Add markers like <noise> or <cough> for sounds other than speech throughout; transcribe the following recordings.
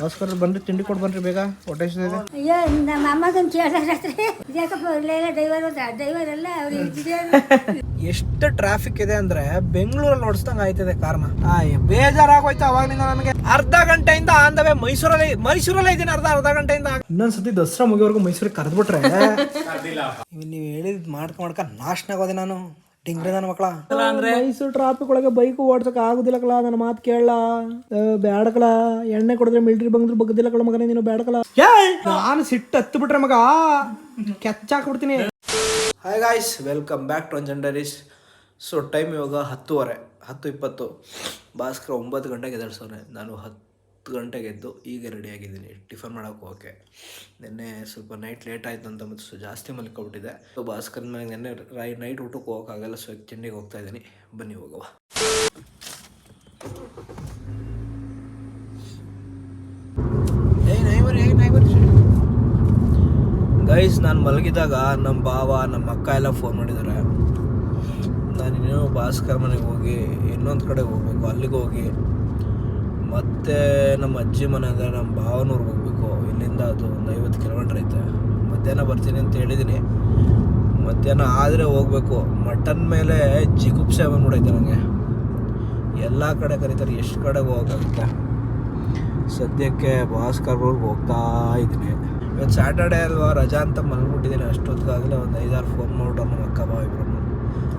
ಭಾಸ್ಕರ್ ಬನ್ರಿ ತಿಂಡಿ ಕೊಡ್ ಬನ್ರಿ ಬೇಗ. ಹೊಟ್ಟೆ ಹಸಿದಿದೆ ಅಯ್ಯೋ ನಮ್ಮ ಅಮ್ಮಗನ್ ಕೇಳಿದ್ರೆ ಇದ್ಯಾಕಪ್ಪ ಇಲ್ಲೆಲ್ಲ ಡ್ರೈವರ್ ಡ್ರೈವರ್ ಎಲ್ಲ ಅವ್ರು ಇದ್ದಿದ್ದಾರೆ ಎಷ್ಟು ಟ್ರಾಫಿಕ್ ಇದೆ ಅಂದ್ರೆ ಬೆಂಗಳೂರಲ್ಲಿ ಓಡಿಸ್ದಂಗ ಆಯ್ತದೆ ಕಾರ್ನ ಆಯ್ ಬೇಜಾರಾಗೋಯ್ತು ಅವಾಗಿಂದ ನನಗೆ. ಅರ್ಧ ಗಂಟೆಯಿಂದ ಆಂದವೇ ಮೈಸೂರಲ್ಲಿ ಮೈಸೂರಲ್ಲೇ ಇದ್ದೀನಿ ಅರ್ಧ ಅರ್ಧ ಗಂಟೆಯಿಂದ ಇನ್ನೊಂದ್ಸತಿ ದಸರಾ ಮುಗಿಯೋವರೆಗೂ ಮೈಸೂರಿಗೆ ಕರೆದ್ಬಿಟ್ರೆ. ನೀವು ಹೇಳಿದ್ ಮಾಡ್ಕ ಮಾಡ್ಕ ನಾಶನ ಆಗೋದೆ ನಾನು. ಡಿಂಗ್ರಿ ನನ್ನ ಮಕ್ಕಳ ಮೈಸೂರು ಟ್ರಾಫಿಕ್ ಒಳಗೆ ಬೈಕ್ ಓಡ್ಸಕ್ ಆಗುದಿಲ್ಲ ನನ್ನ ಮಾತು ಕೇಳಲ್ಲ ಬ್ಯಾಡಕಲ ಎಣ್ಣೆ ಕೊಡಿದ್ರೆ ಮಿಲ್ಟ್ರಿ ಬಂದ್ರು ಬಗ್ದಿಲ್ಲ ಕಳ ಮಗನೇ ನೀನು ಬ್ಯಾಡಕಲ ನಾನು ಸಿಟ್ಟು ಹತ್ತು ಬಿಟ್ರೆ ಮಗ ಕೆಚ್ಚಾಕ್ಬಿಡ್ತೀನಿ hi guys welcome back to ಅಂಜಂಡರೀಸ್ so time ಇವಾಗ ಹತ್ತುವರೆ ಹತ್ತು ಇಪ್ಪತ್ತು. ಭಾಸ್ಕರ ಒಂಬತ್ತು ಗಂಟೆಗೆ ಎದ್ದೇಳ್ಸೋನೆ. ನಾನು ಹತ್ತು ಗಂಟೆಗೆ ಎದ್ದು ಈಗ ರೆಡಿಯಾಗಿದ್ದೀನಿ ಟಿಫನ್ ಮಾಡೋಕೆ ಹೋಗೋಕ್ಕೆ. ನಿನ್ನೆ ಸ್ವಲ್ಪ ನೈಟ್ ಲೇಟ್ ಆಯಿತು ಅಂತ ಮತ್ತು ಜಾಸ್ತಿ ಮಲ್ಕೊಬಿಟ್ಟಿದೆ ಸೊ ಭಾಸ್ಕರ್ ಮೇಲೆ ನಿನ್ನೆ ರೈ ನೈಟ್ ಊಟಕ್ಕೆ ಹೋಗೋಕ್ಕಾಗಲ್ಲ ಸೊ ಚೆಂಡಿಗೆ ಹೋಗ್ತಾ ಇದ್ದೀನಿ. ಬನ್ನಿ ಹೋಗುವ. ಗೈಸ್ ನಾನು ಮಲಗಿದಾಗ ನಮ್ಮ ಭಾವ ನಮ್ಮ ಅಕ್ಕ ಎಲ್ಲ ಫೋನ್ ಮಾಡಿದ್ದಾರೆ. ನಾನು ಇನ್ನೇನು ಭಾಸ್ಕರ್ ಮನೆಗೆ ಹೋಗಿ ಇನ್ನೊಂದು ಕಡೆ ಹೋಗ್ಬೇಕು, ಅಲ್ಲಿಗೆ ಹೋಗಿ. ಮತ್ತೆ ನಮ್ಮ ಅಜ್ಜಿ ಮನೆ ಅಂದರೆ ನಮ್ಮ ಭಾವನೂರ್ಗೆ ಹೋಗ್ಬೇಕು. ಇಲ್ಲಿಂದ ಅದು ಒಂದು ಐವತ್ತು ಕಿಲೋಮೀಟ್ರ್ ಐತೆ. ಮಧ್ಯಾಹ್ನ ಬರ್ತೀನಿ ಅಂತ ಹೇಳಿದ್ದೀನಿ ಮಧ್ಯಾಹ್ನ ಆದರೆ ಹೋಗ್ಬೇಕು. ಮಟನ್ ಮೇಲೆ ಜಿಗುಪ್ಸೆ ಬಂದ್ಬಿಡೈತೆ ನನಗೆ ಎಲ್ಲ ಕಡೆ ಕರೀತಾರೆ. ಎಷ್ಟು ಕಡೆಗೆ ಹೋಗುತ್ತೆ ಸದ್ಯಕ್ಕೆ ಭಾಸ್ಕರ್ ಹೋಗ್ತಾ ಇದ್ದೀನಿ. ಇವತ್ತು ಸ್ಯಾಟರ್ಡೇ ಅಲ್ವಾ? ರಜಾ ಅಂತ ಮಲ್ಬಿಟ್ಟಿದ್ದೀನಿ. ಅಷ್ಟೊತ್ತಿಗಾಗಲೇ ಒಂದು ಐದಾರು ಫೋನ್ ಮಾಡ್ಬಿಟ್ಟು ನಮ್ಮ ಅಕ್ಕ, ಬಾವ ಇಬ್ರು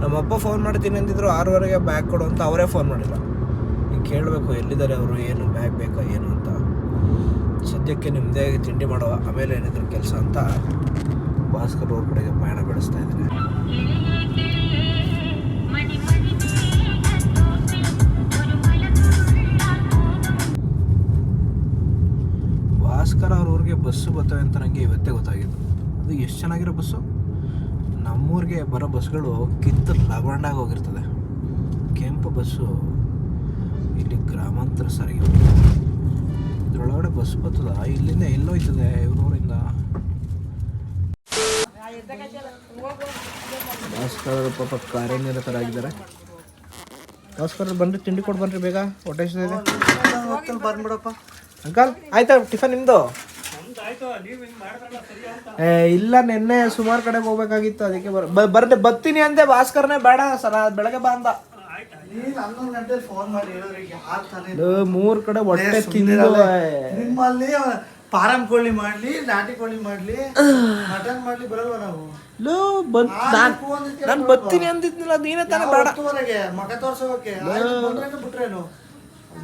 ನಮ್ಮಪ್ಪ ಫೋನ್ ಮಾಡ್ತೀನಿ ಅಂತಿದ್ರು ಆರೂವರೆಗೆ ಬ್ಯಾಗ್ ಕೊಡು ಅಂತ ಅವರೇ ಫೋನ್ ಮಾಡಿಲ್ಲ. ಕೇಳಬೇಕು ಎಲ್ಲಿದ್ದಾರೆ ಅವರು, ಏನು ಬ್ಯಾಗ್ ಬೇಕಾ, ಏನು ಅಂತ. ಸದ್ಯಕ್ಕೆ ನಿಮ್ಮದೇ ತಿಂಡಿ ಮಾಡುವ ಆಮೇಲೆ ಏನಿದ್ರು ಕೆಲಸ ಅಂತ ಭಾಸ್ಕರ್ ಅವ್ರ ಕಡೆಗೆ ಪಯಣ ಬೆಳೆಸ್ತಾ ಇದ್ದೀನಿ. ಭಾಸ್ಕರ್ ಅವ್ರ ಊರಿಗೆ ಬಸ್ಸು ಬರ್ತವೆ ಅಂತ ನನಗೆ ಇವತ್ತೇ ಗೊತ್ತಾಗಿತ್ತು ಅದು ಎಷ್ಟು ಚೆನ್ನಾಗಿರೋ ಬಸ್ಸು? ನಮ್ಮೂರಿಗೆ ಬರೋ ಬಸ್ಗಳು ಕಿತ್ತು ಲವಂಡಾಗಿ ಹೋಗಿರ್ತದೆ. ಕೆಂಪು ಬಸ್ಸು ಇಲ್ಲಿ ಗ್ರಾಮಾಂತರ ಸಾರಿಗೆ ಇದರೊಳಗಡೆ ಬಸ್ ಬರ್ತದ? ಇಲ್ಲಿಂದ ಎಲ್ಲೋಯ್ತದೆ ಇವ್ರೂರಿಂದ? ಭಾಸ್ಕರ್ ಪಾಪ ಕಾರ್ಯನಿರತರಾಗಿದ್ದಾರೆ. ಭಾಸ್ಕರ್ ಬನ್ರಿ ತಿಂಡಿ ಕೊಟ್ಟು ಬನ್ರಿ ಬೇಗ, ಹೊಟ್ಟೆ ಬಂದ್ಬಿಡಪ್ಪ ಅಂಕಲ್, ಆಯ್ತಾ ಟಿಫನ್ ನಿಮ್ದು? ಏ, ಇಲ್ಲ, ನಿನ್ನೆ ಸುಮಾರು ಕಡೆಗೆ ಹೋಗ್ಬೇಕಾಗಿತ್ತು, ಅದಕ್ಕೆ ಬರ್ ಬರ್ತೀನಿ ಅಂದೆ, ಭಾಸ್ಕರ್ನೇ ಬೇಡ ಸರ ಬೆಳಗ್ಗೆ ಬಾ ಅಂದ. ನೀನ್ ಹನ್ನೊಂದು ಗಂಟೆ ಫೋನ್ ಮಾಡಿ ಹೇಳಿದ್ರೆ ಯಾರ್ ತಾನೇ ಮೂರ್ ಕಡೆ ಹೊಟ್ಟೆ ಏ, ತಿಂದು ಸುಮ್ನಿರಲ್ಲ. ನಿಮ್ಮಲ್ಲಿ ಪಾರಂ ಕೋಳಿ ಮಾಡ್ಲಿ ನಾಟಿ ಕೋಳಿ ಮಾಡ್ಲಿ ಮಟನ್ ಮಾಡ್ಲಿ ಬರಲ್ವ ನಾವು? ಲೋ, ಬನ್- ನಾನ್ ಬರ್ತೀನಿ ಅಂದಿದ್ನಲ್ಲ ನೀನೇ ತಾನೇ ಬೇಡ. ಮಗ ತೋರ್ಸೋಕೆ? ಬಿಟ್ರೇನು?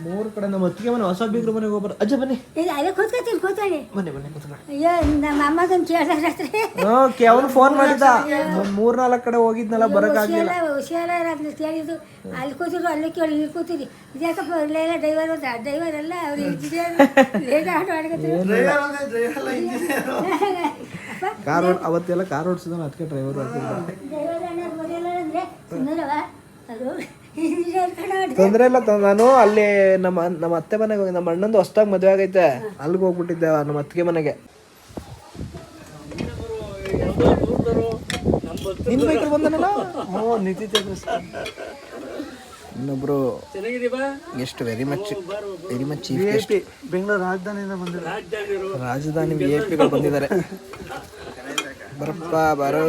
ಮೂರ್ ಕಡೆ ನಮ್ಮ ಅತ್ತಿಗೆ ಮನೆ ಹೊಸ ಬೀಗ್ರ ಮನೆಗೆ ಹೋಗ್ಬಾರ ಅಜ್ಜ ಬನ್ನಿ. ಇಲ್ಲ ಅಲ್ಲೇ ಕೂತ್ಕೊತೀನಿ ಕೂತ್ಕೊಳ್ಳಿ. ಬನ್ನಿ ಬನ್ನಿ ಕೂತ್ಕೊಳ್ಳಿ. ಅಯ್ಯೋ ನಮ್ಮ ಅಮ್ಮಗನ್ ಕೇಳಿದ್ರೆ ಓಕೆ ಅವನು ಫೋನ್ ಮಾಡಿದ್ದ. ಮೂರು ನಾಲ್ಕು ಕಡೆ ಹೋಗಿದ್ನಲ್ಲ ಬರಕ್ಕಾಗ್ಲಿಲ್ಲ ಹುಷಾರ ಹುಷಾರ ಕೇಳಿದ್ದು. ಅಲ್ಲಿ ಕೂತಿದ್ರು ಅಲ್ಲಿ ಕೇಳಿ ಇಲ್ಲಿ ಕೂತಿರಿ ಇದ್ಯಾಕಪ್ಪ ಇಲ್ಲ ಡ್ರೈವರ್ ಡ್ರೈವರ್ ಅಲ್ಲ ಅವ್ರು ಬೇಗ ಆಟೋ ಇಂಜಿನಿಯರ್ ಕಾರ್ ಅವತ್ತೆಲ್ಲ ಕಾರ್ ಓಡಿಸಿದ ಅದಕ್ಕೆ ಡ್ರೈವರ್ ಬರೆಯಲ್ಲ ಅಂದ್ರೆ ಸುಂದರವ ಅದು ಇಂಜಿನಿಯರ್ <laughs> ತೊಂದ್ರೆ ಇಲ್ಲ ನಾನು ಅಲ್ಲಿ ನಮ್ಮ ನಮ್ಮ ಅತ್ತೆ ಮನೆಗೆ ಹೋಗಿ ನಮ್ಮ ಅಣ್ಣಂದು ಹೊಸ್ದಾಗಿ ಮದುವೆ ಆಗೈತೆ. ಅಲ್ಲಿಗೆ ಹೋಗ್ಬಿಟ್ಟಿದ್ದೆ ನಮ್ಮ ಅತ್ತಿಗೆ ಮನೆಗೆ. ನಿನ್ ಬೈಕಲ್ಲಿ ಬಂದನಲ್ಲ? ಓ ನಿಂತಿದ್ದೆ ಇನ್ನೊಬ್ರು ಎಷ್ಟು very much very much chief Bengaluru ರಾಜಧಾನಿಯಿಂದ ಬಂದಿದ್ದಾರೆ. ರಾಜಧಾನಿ ವಿ ಐ ಪಿಗಳು ಬಂದಿದ್ದಾರೆ. ಬರಪ್ಪ ಬಾರೋ.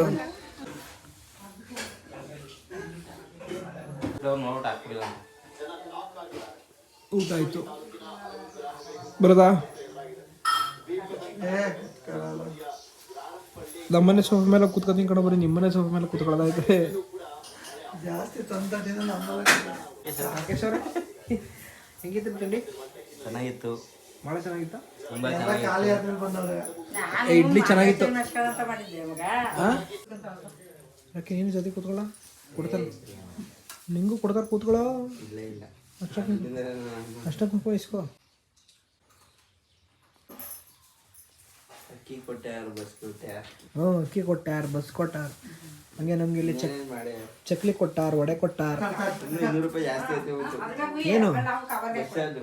ಊಟ ಆಯ್ತು. ಬರದಾ? ನಮ್ಮನೆ ಸೋಫಾ ಮೇಲೆ ಕೂತ್ಕೊತೀನಿ ಕಣ ಬರೀ ನಿಮ್ಮನೆ ಸೋಫಾ ಮೇಲೆ ಕೂತ್ಕೊಳ್ಳೋದೈತೆ ಜಾಸ್ತಿ ತಂದಿನ ರಾಕೇಶ್ ಅವರೇ. ಹೆಂಗಿತ್ತು ತಿಂಡಿ ಚೆನ್ನಾಗಿತ್ತು. ಭಾಳ ಚೆನ್ನಾಗಿತ್ತು? ಇಡ್ಲಿ ಚೆನ್ನಾಗಿತ್ತು? ಯಾಕೆ ನೀನು ಜೊತೆ ಕೂತ್ಕೊಳ್ಳ? ಕೊಡ್ತಾರೆ ನಿಂಗೂ ಕೊಡ್ತಾರೆ ಕೂತ್ಕೊಳ್ಳೋ? ಅಷ್ಟಕ್ಕೆ ಅಷ್ಟಕ್ಕೆ ಕುಂಕುಮ ಇಸ್ಕೋ ಅಕ್ಕಿ ಕೊಟ್ಟೆ ಯಾರು ಬಸ್ ಕೊಟ್ಟೆ ಹ್ಞೂ ಅಕ್ಕಿ ಕೊಟ್ಟಾರ ಬಸ್ ಕೊಟ್ಟಾರ. ಹಂಗೆ ನಮ್ಗೆ ಇಲ್ಲಿ ಚಕ್ ಚಕ್ಲಿ ಕೊಟ್ಟಾರ ವಡೆ ಕೊಟ್ಟಾರ. ಇನ್ನೂ ಇನ್ನೂರು ರೂಪಾಯಿ ಜಾಸ್ತಿ ಐತೆ ಏನು? ಬಸ್ ಅದು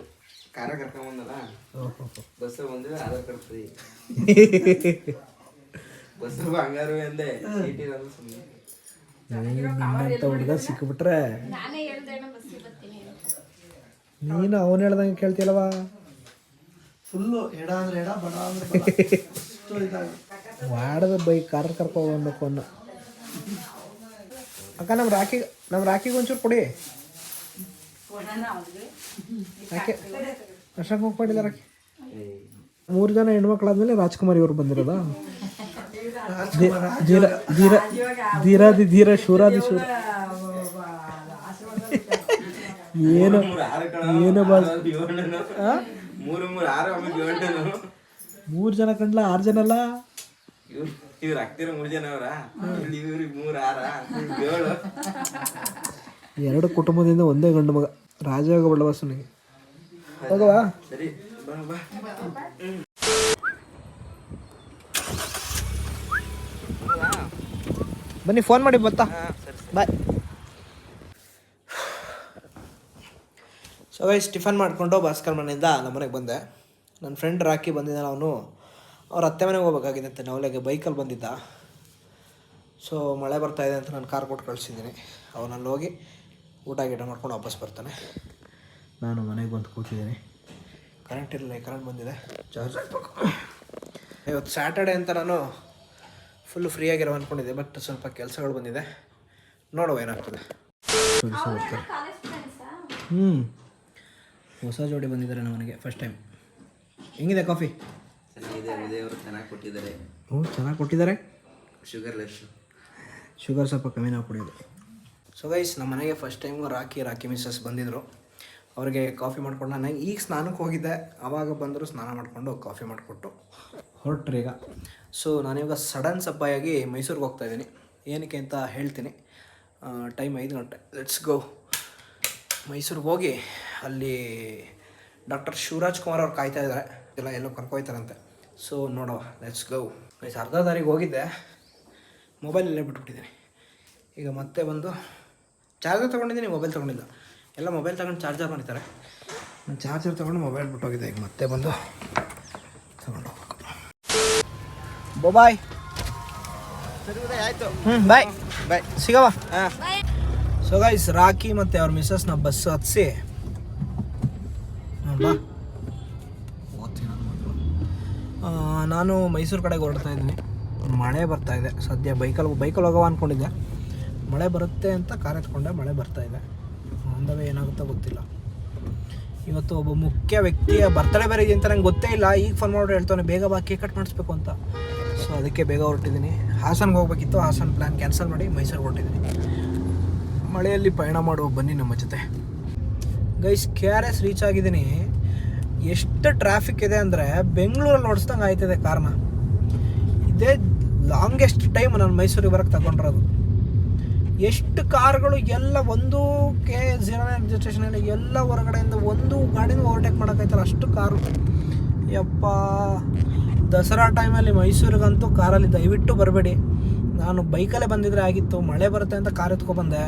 ಕಾರ ಕರ್ಕೊಂಡ್ ಬಂದಲ್ಲ? ಬಸ್ ಬಂದ್ರೆ ಆಧಾರ್ ಕಾರ್ಡ್ ಫ್ರೀ. <laughs> ಬಸ್ ಬಂಗಾರು ಇರಲ್ಲ ಸುಮ್ಮನೆ ನಿನ್ನಂತ ಹುಡುಗ ಸಿಕ್ಕಿಬಿಟ್ರೆ ನೀನು ಅವನು ಹೇಳ್ದಂಗೆ ಕೇಳ್ತಿಲ್ವಾ ಫುಲ್ಲು ಎಡ ಅಂದ್ರೆ ಎಡ ಬಡ ಅಂದ್ರೆ ಮಾಡದ ಬೈಕ್ ಕಾರ್ ಕರ್ಕೊ ಹೋಗ್ಬೇಕು ಅನ್ನೋ ಅಕ್ಕ ನಮ್ಮ ರಾಖಿ ನಮ್ಮ ರಾಖಿಗೆ ಒಂಚೂರು ಕೊಡಿ. ರಾಖಿ ಅಷ್ಟಕ್ಕೆ ಹೋಗ್ಕೊಂಡಿಲ್ಲ ರಾಖಿ. ಮೂರು ಜನ ಹೆಣ್ಮಕ್ಳಾದ್ಮೇಲೆ ರಾಜ್ಕುಮಾರಿ ಇವ್ರು ಬಂದಿರೋದಾ? ಧೀರ ಧೀರ ಧೀರ, ಧೀರಾದಿ, ಧೀರ, ಶೂರಾದಿ, ಶೂರ. ಏನು ಏನು ಬಸ್ ಮೂರು ಜನ ಕಂಡ್ಲ, ಆರು ಜನ ಅಲ್ಲ? ಇವ್ರು ಆಗ್ತಿರೋ ಮೂರು ಜನ ಅವರ ಇವ್ರಿಗೆ ಮೂರು ಆರ ಏಳು ಎರಡು ಕುಟುಂಬದಿಂದ ಒಂದೇ ಗಂಡು ಮಗ, ರಾಜಯೋಗ ಬಳ್ಳವಾಸನಿಗೆ ಹೋಗವಾ? ಸರಿ ಬಾ ಬನ್ನಿ ಫೋನ್ ಮಾಡಿ ಬತ್ತಾ ಬಾಯ್ ಸೊ ಗೈಸ್ ಟಿಫನ್ ಮಾಡಿಕೊಂಡು ಭಾಸ್ಕರ್ ಮನೆಯಿಂದ ನಮ್ಮ ಮನೆಗೆ ಬಂದೆ. ನನ್ನ ಫ್ರೆಂಡ್ ರಾಕಿ ಬಂದಿದ್ದ ಅವನು. ಅವ್ರ ಅತ್ತೆ ಮನೆಗೆ ಹೋಗ್ಬೇಕಾಗಿದ್ದಂತೆ ನವಲೆಗೆ ಬೈಕಲ್ಲಿ ಬಂದಿದ್ದ. ಸೊ ಮಳೆ ಬರ್ತಾ ಇದೆ ಅಂತ ನಾನು ಕಾರ್ ಕೊಟ್ಟು ಕಳಿಸಿದ್ದೀನಿ. ಅವನಲ್ಲಿ ಹೋಗಿ ಊಟ ಗೀಟ ಮಾಡ್ಕೊಂಡು ವಾಪಸ್ ಬರ್ತಾನೆ. ನಾನು ಮನೆಗೆ ಬಂದು ಕೂತಿದ್ದೀನಿ. ಕರೆಂಟ್ ಇರಲಿಲ್ಲ ಕರೆಂಟ್ ಬಂದಿದೆ. ಚಾರ್ಜ್ ಹಾಕ್ಬೇಕು. ಇವತ್ತು ಸ್ಯಾಟರ್ಡೆ ಅಂತ ನಾನು ಫುಲ್ಲು ಫ್ರೀಯಾಗಿರೋ ಅಂದ್ಕೊಂಡಿದ್ದೆ ಬಟ್ ಸ್ವಲ್ಪ ಕೆಲಸಗಳು ಬಂದಿದೆ. ನೋಡುವ ಏನಾಗ್ತದೆ. ಹ್ಞೂ ಹೊಸ ಜೋಡಿ ಬಂದಿದ್ದಾರೆ ನಮ್ಮನೆಗೆ ಫಸ್ಟ್ ಟೈಮ್ ಹೆಂಗಿದೆ ಕಾಫಿ? ಚೆನ್ನಾಗಿ ಕೊಟ್ಟಿದ್ದಾರೆ. ಹ್ಞೂ ಚೆನ್ನಾಗಿ ಕೊಟ್ಟಿದ್ದಾರೆ? ಶುಗರ್ ಶುಗರ್ ಸ್ವಲ್ಪ ಕಮ್ಮಿನ ಕುಡಿಯೋದು. ಸೊ ಗೈಸ್ ನಮ್ಮ ಮನೆಗೆ first time Rocky Rocky missus ಬಂದಿದ್ದರು ಅವ್ರಿಗೆ ಕಾಫಿ ಮಾಡ್ಕೊಂಡು ನಾನು ಈಗ ಸ್ನಾನಕ್ಕೆ ಹೋಗಿದ್ದೆ. ಆವಾಗ ಬಂದರೂ ಸ್ನಾನ ಮಾಡಿಕೊಂಡು ಕಾಫಿ ಮಾಡಿಕೊಟ್ಟು ಹೊರಟ್ರಿ ಈಗ. ಸೊ ನಾನಿವಾಗ ಸಡನ್ ಸಪ್ಪಾಯಾಗಿ ಮೈಸೂರಿಗೆ ಹೋಗ್ತಾ ಇದ್ದೀನಿ. ಏನಕ್ಕೆ ಅಂತ ಹೇಳ್ತೀನಿ. ಟೈಮ್ ಐದು ಗಂಟೆ. ಲೆಟ್ಸ್ ಗೋ ಮೈಸೂರಿಗೆ ಹೋಗಿ ಅಲ್ಲಿ ಡಾಕ್ಟರ್ ಶಿವರಾಜ್ ಕುಮಾರ್ ಅವ್ರು ಕಾಯ್ತಾ ಇದ್ದಾರೆ ಎಲ್ಲ ಎಲ್ಲೋ ಕರ್ಕೊಯ್ತಾರಂತೆ. ಸೊ ನೋಡೋ ಲೆಟ್ಸ್ ಗೋ ಗೈಸ್, ಅರ್ಧ ದಾರಿಗೆ ಹೋಗಿದ್ದೆ. ಮೊಬೈಲ್ ಇಲ್ಲೇ ಬಿಟ್ಬಿಟ್ಟಿದ್ದೀನಿ. ಈಗ ಮತ್ತೆ ಬಂದು ಚಾರ್ಜರ್ ತೊಗೊಂಡಿದ್ದೀನಿ ಮೊಬೈಲ್ ತೊಗೊಂಡಿಲ್ಲ. ಎಲ್ಲ ಮೊಬೈಲ್ ತಗೊಂಡು ಚಾರ್ಜರ್ ಮಾಡಿದ್ದಾರೆ ನಾನು ಚಾರ್ಜರ್ ತಗೊಂಡು ಮೊಬೈಲ್ ಬಿಟ್ಟೋಗಿದ್ದೆ ಈಗ ಮತ್ತೆ ಬಂದು ತಗೊಂಡು ಹೋಗ್ಬೇಕು. ಬಾಯ್ ಆಯ್ತು. ಹ್ಞೂ ಬಾಯ್ ಬಾಯ್ ಸಿಗವ? ಹಾಂ. ಸೊ ಗೈಸ್ ರಾಕಿ ಮತ್ತು ಅವ್ರ ಮಿಸ್ಸಸ್ನ ಬಸ್ ಹತ್ಸಿ. ಬಾ. ನಾನು ಮೈಸೂರು ಕಡೆಗೆ ಹೊರಡ್ತಾ ಇದ್ದೀನಿ. ಮಳೆ ಬರ್ತಾ ಇದೆ. ಸದ್ಯ ಬೈಕಲ್ಲಿ ಬೈಕಲ್ಲಿ ಹೋಗವ ಅಂದ್ಕೊಂಡಿದ್ದೆ ಮಳೆ ಬರುತ್ತೆ ಅಂತ ಕಾರ್ ಎತ್ಕೊಂಡೆ ಮಳೆ ಬರ್ತಾ ಇದೆ. ಅಂದವೇ ಏನಾಗುತ್ತೋ ಗೊತ್ತಿಲ್ಲ. ಇವತ್ತು ಒಬ್ಬ ಮುಖ್ಯ ವ್ಯಕ್ತಿಯ ಬರ್ತಡೇ ಬೇರೆ ಇದೆ ಅಂತ ನಂಗೆ ಗೊತ್ತೇ ಇಲ್ಲ. ಈಗ ಫೋನ್ ಮಾಡಿ ಹೇಳ್ತಾನೆ ಬೇಗ ಬಾ, ಕೇಕ್ ಕಟ್ ಮಾಡಿಸ್ಬೇಕು ಅಂತ. ಸೊ ಅದಕ್ಕೆ ಬೇಗ ಹೊರಟಿದ್ದೀನಿ. ಹಾಸನ್ಗೆ ಹೋಗ್ಬೇಕಿತ್ತು, ಹಾಸನ್ ಪ್ಲ್ಯಾನ್ ಕ್ಯಾನ್ಸಲ್ ಮಾಡಿ ಮೈಸೂರಿಗೆ ಹೊರಟಿದ್ದೀನಿ. ಮಳೆಯಲ್ಲಿ ಪಯಣ ಮಾಡುವ ಬನ್ನಿ ನಮ್ಮ ಜೊತೆ. Guys K R S reach ಆಗಿದ್ದೀನಿ. ಎಷ್ಟು ಟ್ರಾಫಿಕ್ ಇದೆ ಅಂದರೆ ಬೆಂಗಳೂರಲ್ಲಿ ಓಡಿಸ್ದಂಗೆ ಆಯ್ತದೆ ಕಾರ್ನ ಇದೇ ಲಾಂಗೆಸ್ಟ್ ಟೈಮ್ ನಾನು ಮೈಸೂರಿಗೆ ಬರೋಕ್ಕೆ ತಗೊಂಡಿರೋದು. ಎಷ್ಟು ಕಾರ್ಗಳು ಎಲ್ಲ ಒಂದು ಕೆ ಜೀರೋ ನೈನ್ ರಿಜಿಸ್ಟ್ರೇಷನಲ್ಲಿ ಎಲ್ಲ ಹೊರಗಡೆಯಿಂದ ಒಂದು ಗಾಡಿನ ಓವರ್ಟೇಕ್ ಮಾಡೋಕ್ಕಾಯ್ತಲ್ಲ ಅಷ್ಟು ಕಾರು. ಯಪ್ಪ, ದಸರಾ ಟೈಮಲ್ಲಿ ಮೈಸೂರಿಗಂತೂ ಕಾರಲ್ಲಿ ದಯವಿಟ್ಟು ಬರಬೇಡಿ. ನಾನು ಬೈಕಲ್ಲೇ ಬಂದಿದ್ರೆ ಆಗಿತ್ತು, ಮಳೆ ಬರುತ್ತೆ ಅಂತ ಕಾರ್ ಎತ್ಕೊಬಂದೆ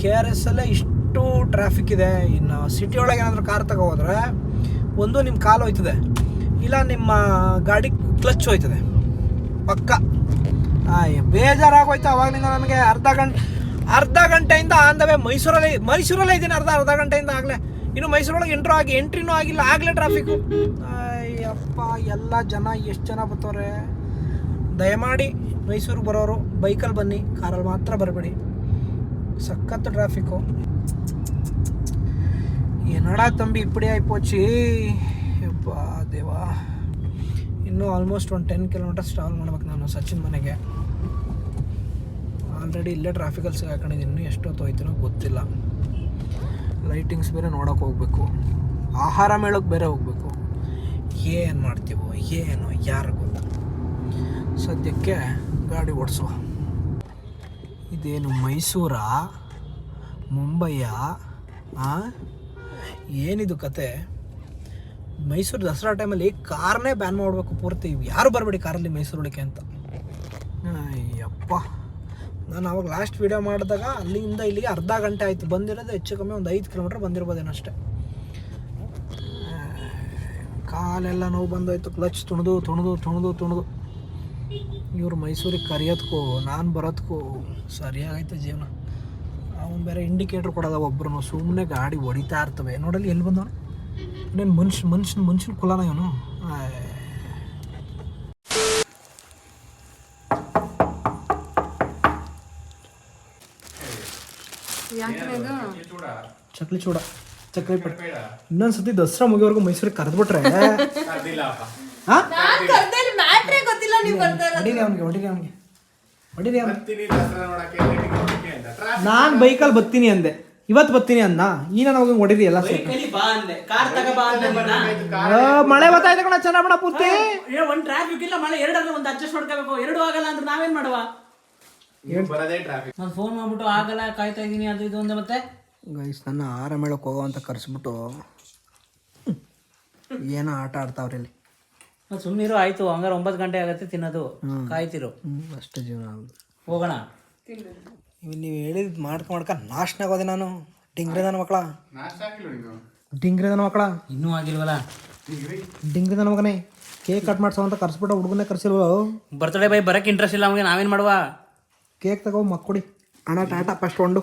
ಕೆ ಆರ್ ಎಸ್ ಅಲ್ಲೇ ಇಷ್ಟು ಟ್ರಾಫಿಕ್ ಇದೆ. ಇನ್ನು ಸಿಟಿ ಒಳಗೆ ಏನಾದರೂ ಕಾರ್ ತಗೋದ್ರೆ ಒಂದು ನಿಮ್ಮ ಕಾಲು ಹೋಯ್ತದೆ. ಇಲ್ಲ ನಿಮ್ಮ ಗಾಡಿ ಕ್ಲಚ್ ಹೋಯ್ತದೆ. ಪಕ್ಕ. ಬೇಜಾರಾಗೋಯ್ತು ಅವಾಗಲಿಂದ ನನಗೆ ಅರ್ಧ ಗಂಟೆ, ಅರ್ಧ ಗಂಟೆಯಿಂದ ಆಂದವೇ ಮೈಸೂರಲ್ಲಿ, ಮೈಸೂರಲ್ಲೇ ಇದ್ದೀನಿ ಅರ್ಧ ಅರ್ಧ ಗಂಟೆಯಿಂದ ಆಗಲೇ. ಇನ್ನು ಮೈಸೂರೊಳಗೆ ಎಂಟ್ರು ಆಗಿ, ಎಂಟ್ರಿನೂ ಆಗಿಲ್ಲ, ಆಗಲೇ ಟ್ರಾಫಿಕ್ಕು ಅಯ್ಯಪ್ಪ, ಎಲ್ಲ ಜನ ಎಷ್ಟು ಜನ ಬರ್ತಾರೆ? ದಯಮಾಡಿ ಮೈಸೂರಿಗೆ ಬರೋರು ಬೈಕಲ್ಲಿ ಬನ್ನಿ, ಕಾರಲ್ಲಿ ಮಾತ್ರ ಬರಬೇಡಿ. ಸಖತ್ತು ಟ್ರಾಫಿಕ್ಕು ಏನಡ ತಂಬಿ, ಇಪ್ಪಡಿ ಆಯ್ಪೋಚಿ ಯಪ್ಪ ದೇವಾ. ಇನ್ನೂ ಆಲ್ಮೋಸ್ಟ್ ಒಂದು ಟೆನ್ ಕಿಲೋಮೀಟರ್ಸ್ ಟ್ರಾವೆಲ್ ಮಾಡ್ಬೇಕು ನಾನು ಸಚಿನ್ ಮನೆಗೆ. ಆಲ್ರೆಡಿ ಇಲ್ಲೇ ಟ್ರಾಫಿಕಲ್ಲಿ ಸಿಗಾಕೊಂಡಿದ್ದೀನಿ, ಇನ್ನೂ ಎಷ್ಟೊತ್ತು ಹೋಯ್ತಿನೋ ಗೊತ್ತಿಲ್ಲ. ಲೈಟಿಂಗ್ಸ್ ಬೇರೆ ನೋಡೋಕೆ ಹೋಗ್ಬೇಕು. ಆಹಾರ ಮೇಳಕ್ಕೆ ಬೇರೆ ಹೋಗ್ಬೇಕು. ಏನು ಮಾಡ್ತೀವೋ, ಏನೋ, ಯಾರಿಗೂ. ಸದ್ಯಕ್ಕೆ ಗಾಡಿ ಓಡಿಸುವ ಇದೇನು ಮೈಸೂರಾ ಮುಂಬಯ್ಯ? ಏನಿದು ಕತೆ? ಮೈಸೂರು ದಸರಾ ಟೈಮಲ್ಲಿ ಕಾರ್ನೇ ಬ್ಯಾನ್ ಮಾಡಬೇಕು ಪೂರ್ತಿ. ಯಾರು ಬರಬೇಡಿ ಕಾರಲ್ಲಿ ಮೈಸೂರು ಹೊಳಿಕೆ ಅಂತ. ಅಯ್ಯಪ್ಪ. ನಾನು ಅವಾಗ ಲಾಸ್ಟ್ ವೀಡಿಯೋ ಮಾಡಿದಾಗ ಅಲ್ಲಿಂದ ಇಲ್ಲಿಗೆ ಅರ್ಧ ಗಂಟೆ ಆಯಿತು. ಬಂದಿರೋದು ಹೆಚ್ಚು ಕಮ್ಮಿ ಒಂದು ಐದು ಕಿಲೋಮೀಟ್ರ್ ಬಂದಿರ್ಬೋದೇನೋ ಅಷ್ಟೇ. ಕಾಲೆಲ್ಲ ನೋವು ಬಂದೋಯ್ತು. ಕ್ಲಚ್ ತುಣಿದು ತುಣಿದು ತುಣಿದು ತುಣಿದು. ಇವರು ಮೈಸೂರಿಗೆ ಕರೆಯೋದಕ್ಕೂ ನಾನು ಬರೋದಕ್ಕೂ ಸರಿಯಾಗೈತೆ ಜೀವನ. ಅವನು ಬೇರೆ ಇಂಡಿಕೇಟ್ರ್ ಕೊಡೋದ ಒಬ್ಬರು ಸುಮ್ಮನೆ ಗಾಡಿ ಹೊಡಿತಾ ಇರ್ತವೆ. ನೋಡಲ್ಲಿ ಎಲ್ಲಿ ಬಂದವನು? ಇನ್ನೇನು ಮನುಷ್ಯ ಮನುಷ್ಯನ ಮನುಷ್ಯನ ಕುಲನ ಇವನು? ಚಕ್ಲಿ ಚೂಡ? ಚಕ್ಲಿ ಪಟ್ಟ ಇನ್ನೊಂದ್ಸತಿ ದಸರಾ ಮುಗಿಯೋವರೆಗೂ ಮೈಸೂರಿಗೆ ಕರೆದ್ಬಿಟ್ರೆ ಹಾ <laughs> ಮ್ಯಾಟ್ರೇ ಗೊತ್ತಿಲ್ಲ ನೀವು ಬರ್ತಾ ಹೊಡೀರಿ ಅವ್ನಿಗೆ ಹೊಡೀರಿ ಅವ್ನಿಗೆ. ಹೊಡೀರಿ ಅವ್ನಿಗೆ. ನಾನು ಬೈಕಲ್ಲಿ ಬರ್ತೀನಿ ಅಂದೆ. ಇವತ್ತು ಬರ್ತೀನಿ ಅನ್ನ ಈ ನನ್ನ ಹೋಗಿ ಹೊಡಿರಿ ಎಲ್ಲ ಸೇರಿ. ಬಾ ಅಂದೆ. ಕಾರ್ ತಗ ಬಾ ಅಂದೆ ಆ, ಮಳೆ ಬರ್ತಾಯ್ತು ಕಣ ಚೆನ್ನಾಗಿ ಪೂರ್ತಿ. ಒಂದ್ ಟ್ರಾಫಿಕ್ ಇಲ್ಲ ಮಳೆ ಎರಡರಲ್ಲಿ ಒಂದು ಅಡ್ಜಸ್ಟ್ ಮಾಡ್ಕೋಬೇಕು. ಎರಡು ಆಗಲ್ಲ ಅಂದ್ರೆ ನಾವೇನ್ ಮಾಡುವ? ನಾನು ಫೋನ್ ಮಾಡ್ಬಿಟ್ಟು ಆಗಲ್ಲ ಕಾಯ್ತಾ ಇದೀನಿ ಅದು ಇದು ಒಂದು ಮತ್ತೆ. ಗೈಸ್ ನನ್ನ ಆರ ಮೇಳಕ್ಕೆ ಹೋಗೋ ಅಂತ ಕರೆಸ್ಬಿಟ್ಟು ಏನೋ ಆಟ ಆಡ್ತಾವ್ರಿ ಇಲ್ಲಿ. ಸುಮ್ಮನಿರು ಆಯ್ತು. ಹಂಗಾರೆ ಒಂಬತ್ತು ಗಂಟೆ ಆಗತ್ತೆ ತಿನ್ನೋದು. ಕಾಯ್ತಿರು. ಅಷ್ಟು ಅಷ್ಟೇ ಜೀವನ ಹೋಗೋಣ. ಇವ್ ನೀವು ಹೇಳಿದ್ ಮಾಡ್ಕೊ ಮಾಡ್ಕ ನಾಶನ ಆಗೋದೆ ನಾನು. ಡಿಂಗ್ರಿ ನನ್ನ ಮಕ್ಕಳ ಮಕ್ಳ ನನ್ನ ಮಕ್ಕಳ. ಇನ್ನೂ ಆಗಿಲ್ವಲ್ಲ? ಡಿಂಗ್ರಿ? ನನ್ನ ಮಗನೇ ಕೇಕ್ ಕಟ್ ಮಾಡ್ಸೋ ಅಂತ ಕರ್ಸ್ಬಿಟ್ಟು ಹುಡುಗನೇ ಕರ್ಸಿಲ್ವ? ಬರ್ತಡೇ ಬೈ ಬರಕ್ಕೆ ಇಂಟ್ರೆಸ್ಟ್ ಇಲ್ಲ ನಮಗೆ ನಾವೇನ್ ಮಾಡುವ? ಕೇಕ್ ತಗೋ ಮಕ್ಕುಡಿ. ಅಣ್ಣ ಟಾಟಾ ಫಸ್ಟ್ ಒಂದು.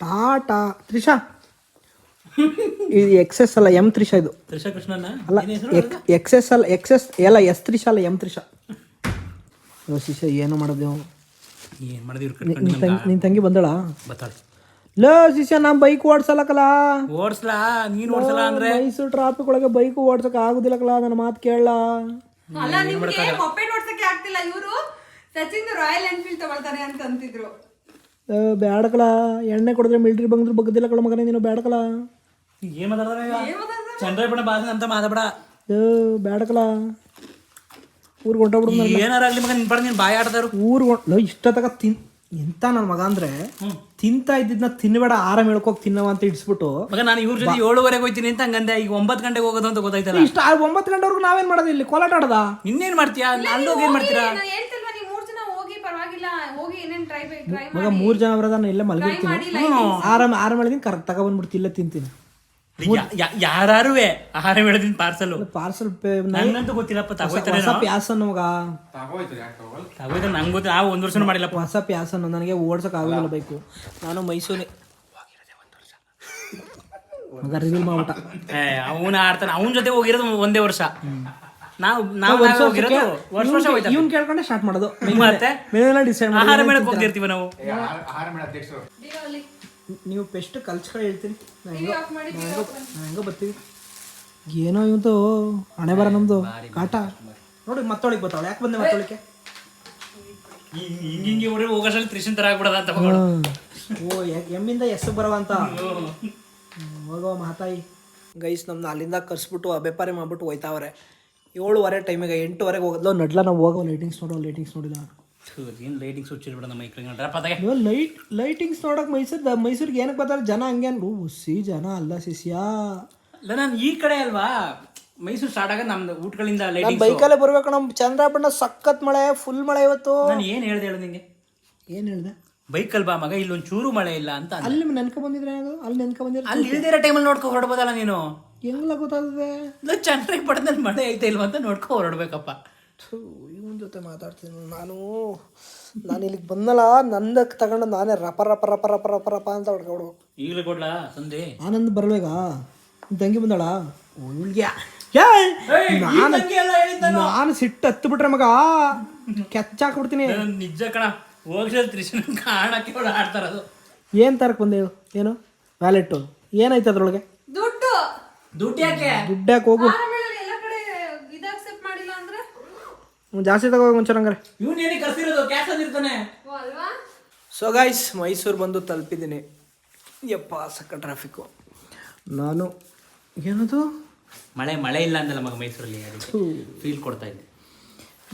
ಟಾಟಾ ತ್ರಿಷಾ. ಇದು ಎಕ್ಸೆಸ್ ಅಲ್ಲ ಎಂ ತ್ರಿಷಾ ಇದು. ತ್ರಿಷಾ ಕೃಷ್ಣನ? ಅಲ್ಲ ಎಕ್ಸೆಸ್ ಅಲ್ಲ ಎಕ್ಸೆಸ್ ಎಲ್ಲ ಎಸ್ ತ್ರಿಷಾ ಅಲ್ಲ ಎಂ ತ್ರಿಷಾ. ಶಿಷ್ಯ ಏನು ಮಾಡಿದೆವು ನಿನ್ ತಂಗಿ ಬಂದಳ? ಬತ್ತಾಳೆ. ಲೋ ಶಿಷ್ಯ ನಾ ಬೈಕ್ ಓಡ್ಸಲಕಲ್ಲ ಓಡಿಸ್ಲಾ? ನೀನ್ ಓಡಿಸಲ್ಲ ಅಂದ್ರೆ? ಮೈಸೂರು ಟ್ರಾಫಿಕ್ ಒಳಗೆ ಬೈಕ್ ಓಡ್ಸಕ್ ಆಗುದಿಲ್ಲಕಲ್ಲ ನನ್ನ ಮಾತು ಕೇಳಲ್ಲ ಅಲ್ಲ ನಿಮ್ಗೆ ಮೊಪ್ಪೆ ಓಡ್ಸಕ್ಕೆ ಆಗ್ತಿಲ್ಲ ಇವರು ಸಚಿನ್ ರಾಯಲ್ ಎನ್ಫೀಲ್ಡ್ ತಗೊಳ್ತಾರೆ ಅಂತ ಅಂತಿದ್ರು ಬ್ಯಾಡಕಲ ಎಣ್ಣೆ ಕೊಡಿದ್ರೆ ಮಿಲ್ಟ್ರಿ ಬಂದ್ರೆ ಬಗ್ಗದಿಲ್ಲ ಕಳ ಮಗನೇ ನೀನು ಬ್ಯಾಡಕಲ. ಏನ್ ಮಾತಾಡ್ತಾರೆ ಚಂದ್ರಪಣ ಭಾಷೆ ಅಂತ ಮಾತಾಡ ಬ್ಯಾಡಕಲ. ಊರ್ಗೆ ಹೊಂಟೋಗ್ಬಿಡು ಏನಾರ ಆಗ್ಲಿ ಮಗ ನಿನ್ ಪಡ ನೀನ್ ಬಾಯಿ ತಿನ್ ಎಂತ ನನ್ನ ಮಗ ಅಂದ್ರೆ ತಿಂತಾ ಇದ್ದಿದ್ನ ತಿನ್ಬೇಡ ಆರಾಮ್ ಹೇಳ್ಕೋಗಿ ತಿನ್ನವ ಅಂತ ಇಡ್ಸ್ಬಿಟ್ಟು. ಮಗ ನಾನು ಇವ್ರ ಜೊತೆ ಏಳುವರೆಗೆ ಹೋಗ್ತೀನಿ ಅಂತ ಹಂಗಂದೆ ಈಗ ಒಂಬತ್ತು ಗಂಟೆಗೆ ಹೋಗೋದು ಅಂತ ಗೊತ್ತಾಯ್ತಲ್ಲ. ಇಷ್ಟ ಆ ಒಂಬತ್ತು ಗಂಟೆವರೆಗೂ ನಾವೇನ್ ಮಾಡೋದು ಇಲ್ಲಿ? ಕೋಲಾಟ ಆಡದ? ಇನ್ನೇನ್ ಮಾಡ್ತೀಯಾ? ಅಲ್ಲೋಗಿ ಏನ್ ಮಾಡ್ತೀರಾ? ನಾನು ಹೇಳ್ತಿಲ್ವಾ ನೀವು ಮೂರ್ ಜನ ಹೋಗಿ ಪರವಾಗಿಲ್ಲ ಹೋಗಿ ಏನೇನ್ ಟ್ರೈ ಟ್ರೈ ಮಗ ಮೂರ್ ಜನ ಬರೋದನ್ನ ನಾನು ಇಲ್ಲೇ ಮಲಗಿರ್ತೀನಿ. ಆರಾಮ್ ಆರಾಮ್ ಮಾಡಿದೀನಿ ಕರೆಕ್ಟ್ ತಗೊಬಂದ್ಬಿಡ್ತಿ ಇಲ್ಲೇ ತಿಂತೀನಿ. ಯಾರುವೆ ಆಹಾರ ಬೆಳೆದಿನ ಪಾರ್ಸಲ್. ಪಾರ್ಸಲ್ ನಂಗಂತೂ ಗೊತ್ತಿಲ್ಲಪ್ಪ ತಗೋತಾರೆ ಹೊಸ ಪ್ಯಾಸನ್ ಮಗ ತಗೋಯ್ತಾರೆ ನಂಗೆ ಗೊತ್ತಿಲ್ಲ. ಆ ಒಂದ್ ವರ್ಷ ಮಾಡಿಲ್ಲಪ್ಪ. ಹೊಸ ಪ್ಯಾಸನ್ ನನಗೆ ಓಡ್ಸಕ್ ಆಗೋದಿಲ್ಲ ಬೇಕು. ನಾನು ಮೈಸೂರಿ. ರಿವೀಲ್ ಮಾಡ್ಬಿಟ್ಟ. ಅವನ ಆಡ್ತಾನೆ. ಅವನ ಜೊತೆ ಹೋಗಿರೋದು ಒಂದೇ ವರ್ಷ. ನಾವು ನಾವು ಹೋಗಿರೋದು ವರ್ಷ ವರ್ಷ ಹೋಯ್ತಾರೆ ಇವ್ನ್ ಕೇಳ್ಕೊಂಡೆ ಸ್ಟಾರ್ಟ್ ಮಾಡೋದು. ಮತ್ತೆ? ಮೇಲೆಲ್ಲ ಡಿಸೈಡ್ ಆಹಾರ ಮೇಳಕ್ಕೆ ಹೋಗ್ತಿರ್ತೀವಿ ನಾವು. ನೀವು ಪೆಸ್ಟ್ ಕಲ್ಸ್ಕೊಂಡು ಹೇಳ್ತೀನಿ ಹೆಂಗೋ ನಾ ಹೆಂಗೋ ಬರ್ತೀವಿ. ಏನೋ ಇವತ್ತು ಹಣೆ ಬರ ನಮ್ದು. ಕಾಟ. ನೋಡಿ ಮತ್ತೊಳಿಗೆ ಬರ್ತಾವಳೆ. ಯಾಕೆ ಬಂದೆ ಮತ್ತೊಳಕ್ಕೆ? ಹಿಂಗ ಹಿಂಗೆ ಹೋದ್ರೆ ಹೋಗೋಷ್ರಲ್ಲಿ ತ್ರಿಶನ್ ತರ ಆಗ್ಬಿಡದ ಅಂತ ಓ ಎ- ಎಮ್ಮಿಂದ ಎಸ್ ಬರವ ಅಂತ ಹೋಗೋ ಮಹಾತಾಯಿ. ಗೈಸ್ ನಮ್ನ ಅಲ್ಲಿಂದ ಕರ್ಸ್ಬಿಟ್ಟು ಅಬೆಪಾರಿ ಮಾಡ್ಬಿಟ್ಟು ಹೋಯ್ತಾವ್ರೆ. ಏಳುವರೆ ಟೈಮಿಗೆ ಎಂಟುವರೆಗೆ ಹೋಗೋದು ನಡ್ಲ ನಾವು ಹೋಗೋ ಲೈಟಿಂಗ್ಸ್ ನೋಡೋ ಲೈಟಿಂಗ್ಸ್ ನೋಡಿಲ್ಲ. ಏನ್ ಲೈಟಿಂಗ್ಸ್ ನಮ್ಮ ಮೈಕ್ಳಿಗೆ ಡ್ರಾಪ್ ಆದಾಗ ಲೈಟ್ ಲೈಟಿಂಗ್ಸ್ ನೋಡಕ್ ಮೈಸೂರು ಮೈಸೂರಿಗೆ ಏನಕ್ಕೆ ಬರ್ತಾರೆ? ಜನ ಹಂಗೆ ಹುಸಿ ಜನ ಅಲ್ಲ ಸಿಸಿಯಾ ಅಲ್ಲ ನಾನು ಈ ಕಡೆ ಅಲ್ವಾ? ಮೈಸೂರು ಸ್ಟಾರ್ಟ್ ಆಗ ನಮ್ದು ಊಟಗಳಿಂದ ಲೈಟಿಂಗ್ ಬೈಕಲ್ಲೇ ಬರ್ಬೇಕು ನಮ್ಮ ಚಂದ್ರಾಪಣ್ಣ ಸಖತ್ ಮಳೆ ಫುಲ್ ಮಳೆ ಇವತ್ತು. ನಾನು ಏನು ಹೇಳ್ದೆ ಹೇಳು ನಿಂಗೆ? ಏನು ಹೇಳ್ದೆ? ಬೈಕಲ್ ಬಾ ಮಗ ಇಲ್ಲೊಂದು ಚೂರು ಮಳೆ ಇಲ್ಲ ಅಂತ ಅಂದೆ. ಅಲ್ಲಿ ನೆನ್ಕ ಬಂದಿದ್ರೆ ಅಲ್ಲಿ ನೆನ್ಕ ಬಂದಿದ್ರೆ ಅಲ್ಲಿ ಇಲ್ದಿರೋ ಟೈಮಲ್ಲಿ ನೋಡ್ಕೊ ಹೊರಡ್ಬೋದಲ್ಲ ನೀನು? ಹೆಂಗ್ಲ ಗೊತ್ತಾಗ್ತದೆ? ಇಲ್ಲ ಪಡೆದಲ್ಲಿ ಮಳೆ ಐತೆ ಇಲ್ವಾ ಅಂತ ನೋಡ್ಕೊ ಹೊರಡ್ಬೇಕಪ್ಪ. ಇವನ್ ಜೊತೆ ಮಾತಾಡ್ತೀನಿ. ನಾನು ನಾನು ಇಲ್ಲಿಗೆ ಬಂದಲ್ಲ ನಂದಕ್ಕೆ ತಗೊಂಡು ನಾನೇ ರಪ ರಪ ರಪ ರಪ ರಪ ರಪ ಅಂತ ಹೊಡ್ಕೊಡು ಈಗಲೇ ಕೊಡ್ಲಾ ಸಂದಿ ಆನಂದ್ ಬರ್ಬೇಕ ತಂಗಿ ಬಂದಾಳ? ಇವಳಿಗೆ ನಾನು ನಾನು ಸಿಟ್ಟು ಹತ್ತು ಬಿಟ್ರೆ ಮಗ ಕೆಚ್ಚ ಹಾಕ್ಬಿಡ್ತೀನಿ. ನಿಜ ಕಣ ಹೋಗ್ಸಲ್ ತ್ರಿಶನ್ ಕಾಣಕ್ಕೆ ಅವಳು ಆಡ್ತಾರದು ಏನು ತರಕ್ ಬಂದೆ ಹೇಳು ಏನು? ವ್ಯಾಲೆಟ್ಟು ಏನಾಯ್ತು ಅದ್ರೊಳಗೆ? ದುಡ್ಡು. ದುಡ್ಡು ಯಾಕೆ? ದುಡ್ಡು ಯಾಕೆ ಹೋಗು ಆಮೇಲೆ ಎಲ್ಲ ಕಡೆ ಇದು ಅಕ್ಸೆಪ್ಟ್ ಮಾಡಿಲ್ಲ ಅಂದ್ರೆ ಹ್ಮ್, ಜಾಸ್ತಿ ತಗೋ ಒಂಚೂರು ಹಂಗಾರೆ. ಇವ್ನು ಏನಿಗೆ ಕರ್ಸಿರೋದು? ಕ್ಯಾಶ್ ಅಂದಿರ್ತಾನೆ ಓ ಅಲ್ವಾ? ಸೊ ಗಾಯ್ಸ್ ಮೈಸೂರು ಬಂದು ತಲುಪಿದ್ದೀನಿ. ಯಪ್ಪ ಸಕ್ಕ ಟ್ರಾಫಿಕ್ಕು ನಾನು ಏನದು? ಮಳೆ ಮಳೆ ಇಲ್ಲ ಅಂದಲ್ಲ ಮಗ ಮೈಸೂರಲ್ಲಿ ಫೀಲ್ ಕೊಡ್ತಾ ಇದ್ದೆ.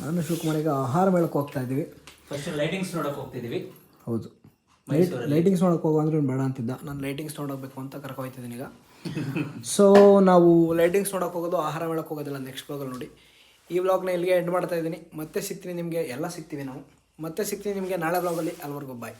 ನಾನು ಶಿವಕುಮಾರಿಗೆ ಆಹಾರ ಮೇಳಕ್ಕೆ ಹೋಗ್ತಾ ಇದ್ದೀವಿ. ಫಸ್ಟ್ ಲೈಟಿಂಗ್ಸ್ ನೋಡಕ್ಕೆ ಹೋಗ್ತಿದ್ದೀವಿ. ಹೌದು. ಲೈಟ್ ಲೈಟಿಂಗ್ಸ್ ನೋಡಕ್ಕೆ ಹೋಗೋ ಅಂದ್ರೆ ಬೇಡ ಅಂತಿದ್ದ. ನಾನು ಲೈಟಿಂಗ್ಸ್ ನೋಡಬೇಕು ಅಂತ ಕರ್ಕೊ ಹೋಗ್ತಿದ್ದೀನಿ ಈಗ. <laughs> ಸೊ ನಾವು ಲೈಟಿಂಗ್ಸ್ ನೋಡೋಕೆ ಹೋಗೋದು ಆಹಾರ ಮೇಳಕ್ಕೆ ಹೋಗೋದಿಲ್ಲ ನೆಕ್ಸ್ಟ್ ಬ್ಲಾಗಲ್ಲಿ ನೋಡಿ. ಈ ವ್ಲಾಗ್ನ ಇಲ್ಲಿಗೆ ಎಂಡ್ ಮಾಡ್ತಾ ಇದ್ದೀನಿ. ಮತ್ತೆ ಸಿಗ್ತೀನಿ ನಿಮಗೆ, ಎಲ್ಲ ಸಿಗ್ತೀವಿ ನಾವು. ಮತ್ತೆ ಸಿಗ್ತೀನಿ ನಿಮಗೆ ನಾಳೆ ವ್ಲಾಗಲ್ಲಿ ಅಲ್ವರೆಗೂ ಬಾಯ್